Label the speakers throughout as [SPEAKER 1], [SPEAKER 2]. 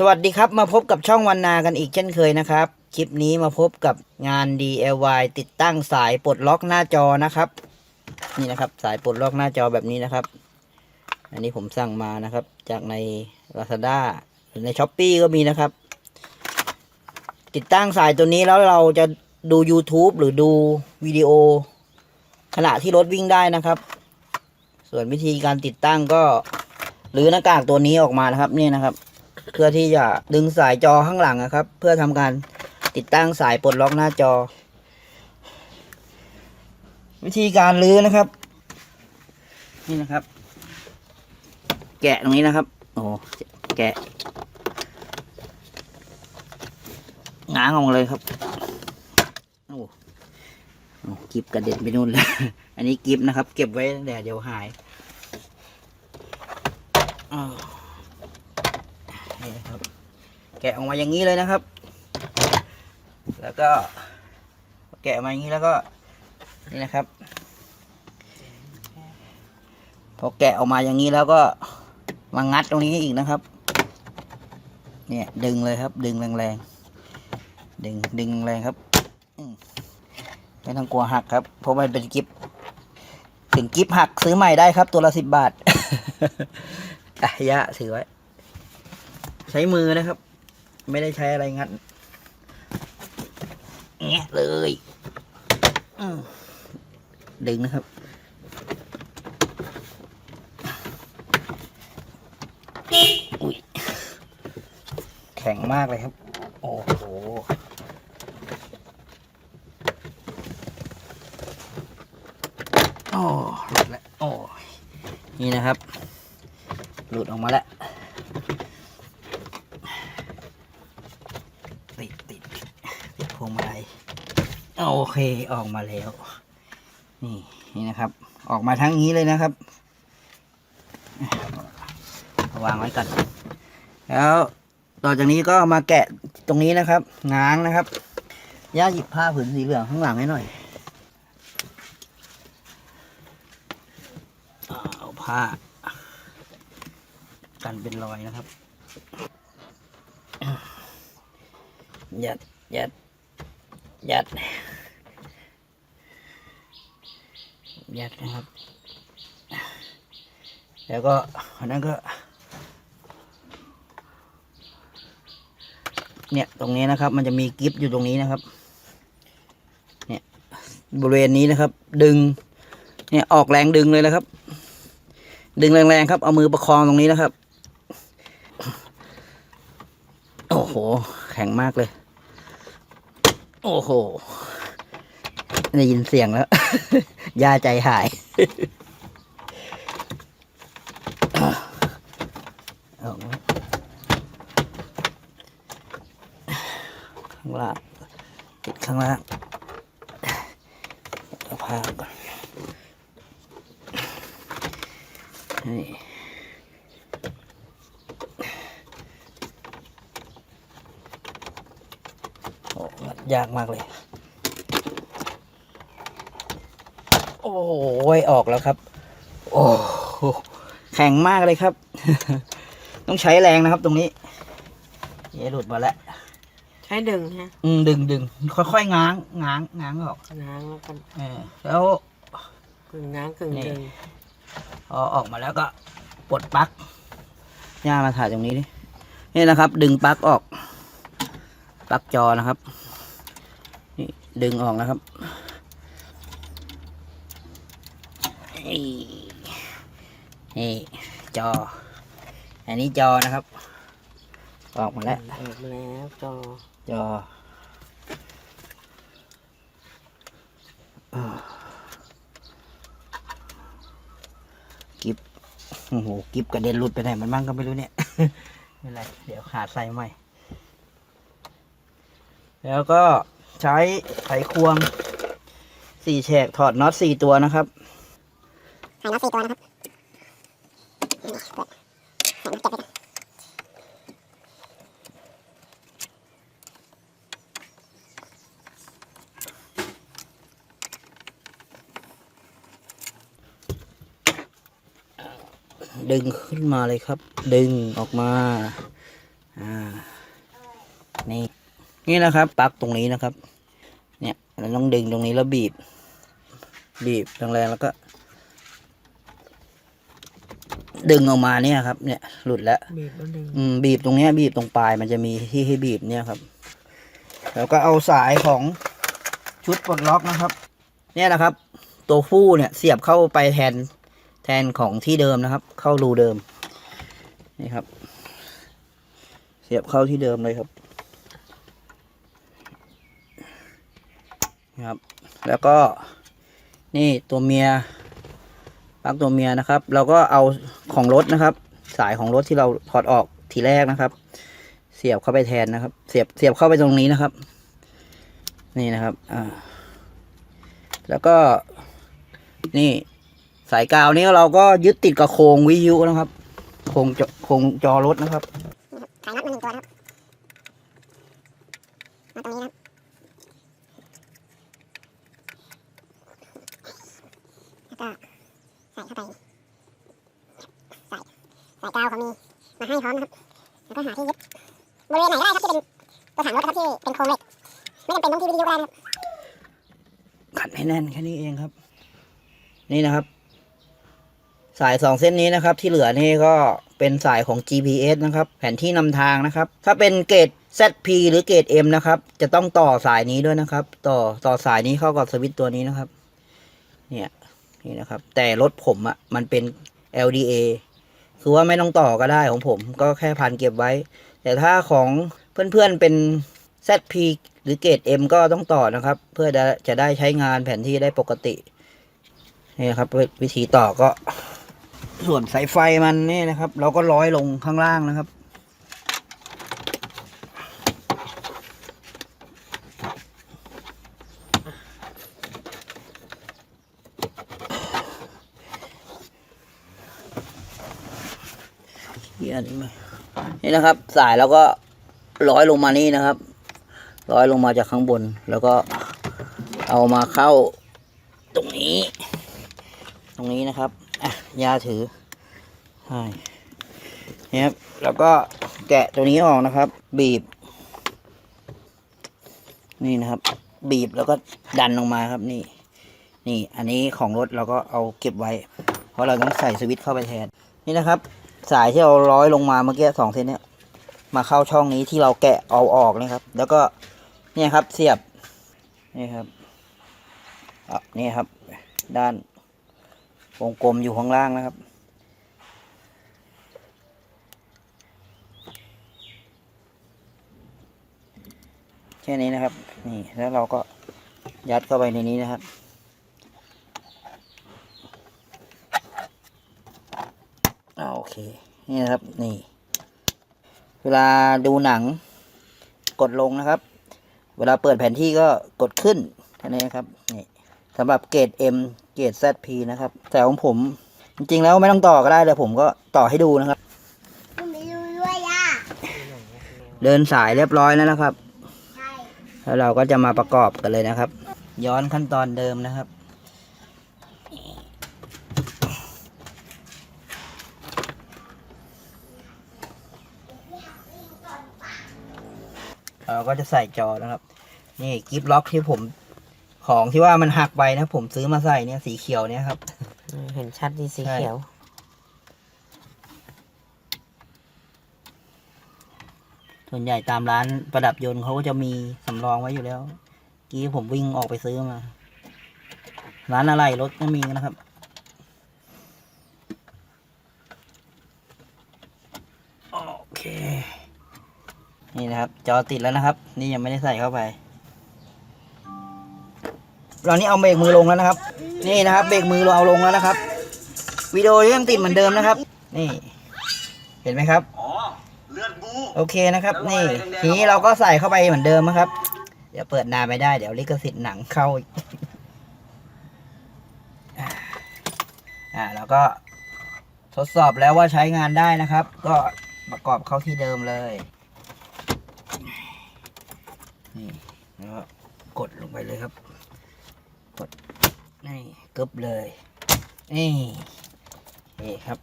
[SPEAKER 1] สวัสดีครับมาพบกับช่องวันนากันอีกเช่นเคยนะครับ คลิปนี้มาพบกับงาน DIY ติดตั้งสายปลดล็อกหน้าจอนะครับ นี่นะครับสายปลดล็อกหน้าจอแบบนี้นะครับ อันนี้ผมสั่งมานะครับ จากใน Lazada หรือใน s h อ p e e ก็มีนะครับ ติดตั้งสายตัวนี้แล้วเราจะดู YouTube หรือดูวิดีโอ ขณะที่รถวิ่งได้นะครับ ส่วนวิธีการติดตั้งก็หรือหน้ากากตัวนี้ออกมานะครับนี่นะครับ เพื่อที่จะดึงสายจอข้างหลังนะครับ เพื่อทำการติดตั้งสายปลดล็อกหน้าจอ วิธีการลื้อนะครับ นี่นะครับ แกะตรงนี้นะครับ โอ้แกะง้างออกเลยครับโอ้โอกิบกระเด็นไปนู่นแล้วอันนี้กิบนะครับ เก็บไว้แต่เดี๋ยวหายอ้าว แกะออกมาอย่างนี้เลยนะครับ แล้วก็แกะมาอย่างนี้แล้วก็นี่นะครับ พอแกะออกมาอย่างนี้แล้วก็มางัดตรงนี้อีกนะครับ เนี่ยดึงเลยครับ ดึงแรงๆดึงดึงแรงครับไม่ต้องกลัวหักครับ เพราะมันเป็นกิฟถึงกิฟหักซื้อใหม่ได้ครับ ตัวละสิบบาทอะยะถือไว้ ใช้มือนะครับ ไม่ได้ใช้อะไรงัดแงะเลยดึงนะครับอุ้ยแข็งมากเลยครับ โอ้โหโอ้หลุดแล้วโอ้นี่นะครับ หลุดออกมาแล้ว ติดติดติดพวงมาลัย โอเคออกมาแล้ว นี่นี่นะครับ ออกมาทั้งนี้เลยนะครับวางไว้ก่อนแล้วต่อจากนี้ก็มาแกะตรงนี้นะครับง้างนะครับย่าหยิบผ้าผืนสีเหลืองข้างหลังให้หน่อยเอาผ้า กันเป็นรอยนะครับยัดยัดยัด ยัดนะครับ แล้วก็อันนั้นก็ เนี่ยตรงนี้นะครับ มันจะมีกิฟต์อยู่ตรงนี้นะครับ เนี่ยบริเวณนี้นะครับ ดึง เนี่ยออกแรงดึงเลยนะครับ ดึงแรงๆครับ เอามือประคองตรงนี้นะครับ โอ้โห แข็งมากเลย โอ้โห ได้ยินเสียงแล้ว ยาใจหาย ข้างล่างติดข้างล่างเอาก่อนนี่โอ้ยากมากเลย โอ้ยออกแล้วครับ โอ้โหแข็งมากเลยครับ ต้องใช้แรงนะครับ ตรงนี้เยหลุดมาแล้ว
[SPEAKER 2] ใช้ดึงฮะ
[SPEAKER 1] อืมดึงดึงค่อยๆง้างง้างง้างออก
[SPEAKER 2] ง้างแล้วกัน
[SPEAKER 1] เออแล้ว
[SPEAKER 2] กึ่งง้างกึ่ง
[SPEAKER 1] นี่
[SPEAKER 2] ดึง
[SPEAKER 1] พอออกมาแล้วก็ปลดปลั๊กย่ามาถ่ายตรงนี้ดินี่นะครับ ดึงปลั๊กออกปลั๊กจอนะครับ นี่ดึงออกนะครับ นี่นี่จอ อันนี้จอนะครับ ออกมาแล้ว
[SPEAKER 2] ออกมาแล้วจอ
[SPEAKER 1] จอกิฟโอ้โหกิฟกระเด็นหลุดไปไหนมันบ้างก็ไม่รู้เนี่ยไม่เป็นไรเดี๋ยวขาดใส่ใหม่ แล้วก็ใช้ไขควงสี่แฉกถอดน็อตสี่ตัวนะครับ
[SPEAKER 3] หายน็อตสี่ตัวนะครับเปิดใส่น็อตเก็บไว้ก่อน
[SPEAKER 1] ดึงขึ้นมาเลยครับ ดึงออกมา อ่า นี่ นี่นะครับปักตรงนี้นะครับ เนี่ยเราต้องดึงตรงนี้แล้วบีบ บีบแรงๆแล้วก็ ดึงออกมาเนี่ยครับ เนี่ยหลุดแล้ว
[SPEAKER 2] บีบแล้วดึง
[SPEAKER 1] อืมบีบตรงเนี้ย บีบตรงปลายมันจะมีที่ให้บีบเนี่ยครับ แล้วก็เอาสายของชุดปลดล็อกนะครับ เนี่ยนะครับ ตัวฟู้เนี่ยเสียบเข้าไปแทนแทนของที่เดิมนะครับ เข้ารูเดิม นี่ครับ เสียบเข้าที่เดิมเลยครับนะครับ แล้วก็นี่ตัวเมียปลั๊กตัวเมียนะครับ เราก็เอา ของรถนะครับ สายของรถที่เราถอดออกทีแรกนะครับ เสียบเข้าไปแทนนะครับ เสียบเสียบเข้าไปตรงนี้นะครับ นี่นะครับอ่าแล้วก็ นี่สายกาวนี้เราก็ยึดติดกับโครงวิทยุนะครับโครงจอโครงจอรถนะครับ
[SPEAKER 3] ขายน็อตมาหนึ่งตัวนะครับมาตรงนี้นะครับแล้วก็ใส่เข้าไป ใส่ใส่กาวเขามีมาให้พร้อมนะครับแล้วก็หาที่ยึดบริเวณไหนได้ครับที่เป็นตัวถังรถครับที่เป็นโครงเหล็กไม่จำเป็นต้องที่วิทยุก็ได้นะครับ
[SPEAKER 1] ขัดให้แน่นแค่นี้เองครับ นี่นะครับ สายสองเส้นนี้นะครับ ที่เหลือนี่ก็เป็นสายของ GPS นะครับ แผนที่นำทางนะครับ ถ้าเป็นเกรด ZP หรือเกรด M นะครับ จะต้องต่อสายนี้ด้วยนะครับ ต่อต่อสายนี้เข้ากับสวิตตัวนี้นะครับ เนี่ยนี่นะครับ แต่รถผมอะ่ะมันเป็น LDA คือว่าไม่ต้องต่อก็ได้ของผมก็แค่พันเก็บไว้ แต่ถ้าของเพื่อนๆเป็น ZP หรือเกรด M ก็ต้องต่อนะครับ เพื่อจะจะได้ใช้งานแผนที่ได้ปกตินี่ครับ วิวิธีต่อก็ส่วนสายไฟมันนี่นะครับ เราก็ร้อยลงข้างล่างนะครับ เหี้ยนี่นี่นะครับ สายแล้วก็ร้อยลงมานี่นะครับ ร้อยลงมาจากข้างบน แล้วก็เอามาเข้าตรงนี้ ตรงนี้นะครับอะยาถือใช่นี่ครับแล้วก็แกะตัวนี้ออกนะครับ บีบ นี่นะครับ บีบแล้วก็ดันลงมาครับนี่ นี่อันนี้ของรถเราก็เอาเก็บไว้ เพราะเราต้องใส่สวิตช์เข้าไปแทนนี่นะครับ สายที่เราร้อยลงมาเมื่อกี้สองเส้นเนี้ยมาเข้าช่องนี้ที่เราแกะเอาออกนะครับ แล้วก็เนี่ยครับเสียบนี่ครับอะนี่ครับ ด้านวงกลมอยู่ข้างล่างนะครับ แค่นี้นะครับ นี่แล้วเราก็ยัดเข้าไปในนี้นะครับ อ่าโอเค นี่นะครับ นี่ เวลาดูหนัง กดลงนะครับ เวลาเปิดแผนที่ก็กดขึ้นแค่นี้นะครับ นี่สำหรับเกรด M เกรด ZP นะครับ แต่ของผม จริงๆแล้วไม่ต้องต่อก็ได้เลยผมก็ต่อให้ดูนะครับ
[SPEAKER 3] ไม่รู้ด้วยอะ
[SPEAKER 1] เดินสายเรียบร้อยแล้วนะครับ
[SPEAKER 3] ใช่
[SPEAKER 1] แล้วเราก็จะมาประกอบกันเลยนะครับ ย้อนขั้นตอนเดิมนะครับ เราก็จะใส่จอนะครับ นี่กิฟล็อกที่ผมของที่ว่ามันหักไปนะผมซื้อมาใส่เนี่ยสีเขียวเนี่ยครับ
[SPEAKER 2] เห็นชัดดีสี
[SPEAKER 1] ใช่
[SPEAKER 2] เขียว
[SPEAKER 1] ส่วนใหญ่ตามร้านประดับยนต์เขาก็จะมีสำรองไว้อยู่แล้ว กี้ผมวิ่งออกไปซื้อมา ร้านอะไรรถก็มีนะครับ โอเค นี่นะครับ จอติดแล้วนะครับ นี่ยังไม่ได้ใส่เข้าไปเรานี่เอาเบรกมือลงแล้วนะครับ นี่นะครับเบรกมือเราเอาลงแล้วนะครับวิดีโอยังติดเหมือนเดิมนะครับ นี่ เห็นไหมครับโอเคนะครับ นี่ ทีนี้เราก็ใส่เข้าไปเหมือนเดิมนะครับ เดี๋ยวเปิดนานไม่ได้เดี๋ยวลิขสิทธิ์หนังเข้าอีกอ่าอ่าแล้วก็ทดสอบแล้วว่าใช้งานได้นะครับ ก็ประกอบเข้าที่เดิมเลย นี่แล้วก็กดลงไปเลยครับ กดนี่กึบเลยนี่นี่ครับ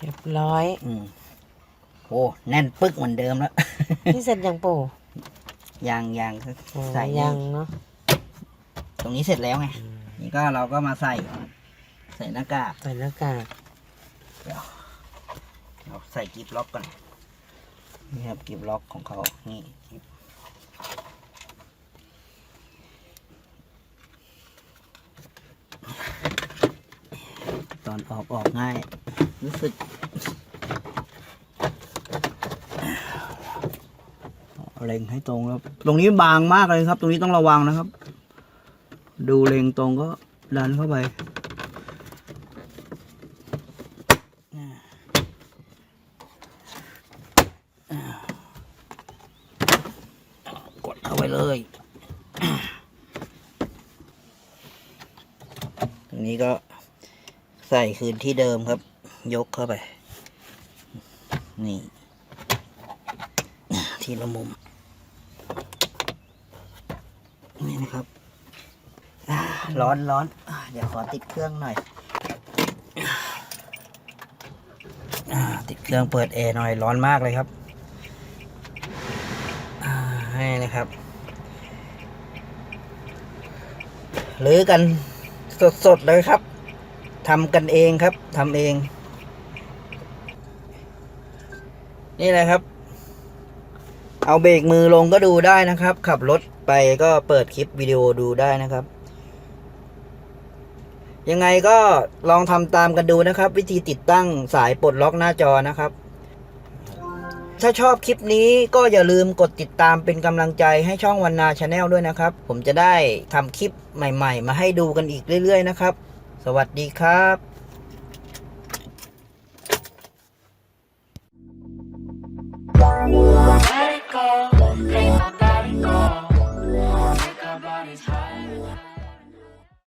[SPEAKER 2] เรียบร้อย
[SPEAKER 1] อืมโอ้แน่นปึ๊กเหมือนเดิมแล้ว
[SPEAKER 2] พี่เสร็จยังปู่
[SPEAKER 1] ยางยาง
[SPEAKER 2] อ๋อ
[SPEAKER 1] ใส่
[SPEAKER 2] ยังเนาะ
[SPEAKER 1] ตรงนี้เสร็จแล้วไงนี่ก็เราก็มาใส่ ใส่หน้ากาก
[SPEAKER 2] ใส่หน้ากาก
[SPEAKER 1] เราใส่กิฟล็อกก่อนนี่ครับกิฟล็อกของเขานี่กิฟ อนออกออกง่าย รู้สึกเล็งให้ตรงครับ ตรงนี้บางมากเลยครับ ตรงนี้ต้องระวังนะครับ ดูเล็งตรงก็ดันเข้าไป กดเข้าไปเลย ตรงนี้ก็ใส่คืนที่เดิมครับ ยกเข้าไป นี่ ทีละมุม นี่นะครับร้อนร้อน เดี๋ยวขอติดเครื่องหน่อย ติดเครื่องเปิดแอร์หน่อยร้อนมากเลยครับให้นะครับ หรือกันสดๆเลยครับ ทำกันเองครับทำเอง นี่แหละครับ เอาเบรกมือลงก็ดูได้นะครับ ขับรถไปก็เปิดคลิปวิดีโอดูได้นะครับ ยังไงก็ลองทำตามกันดูนะครับ วิธีติดตั้งสายปลดล็อกหน้าจอนะครับ ถ้าชอบคลิปนี้ก็อย่าลืมกดติดตามเป็นกำลังใจให้ช่องวันนาชาแนลด้วยนะครับ ผมจะได้ทำคลิปใหม่ ๆ มาให้ดูกันอีกเรื่อย ๆ นะครับ สวัสดีครับ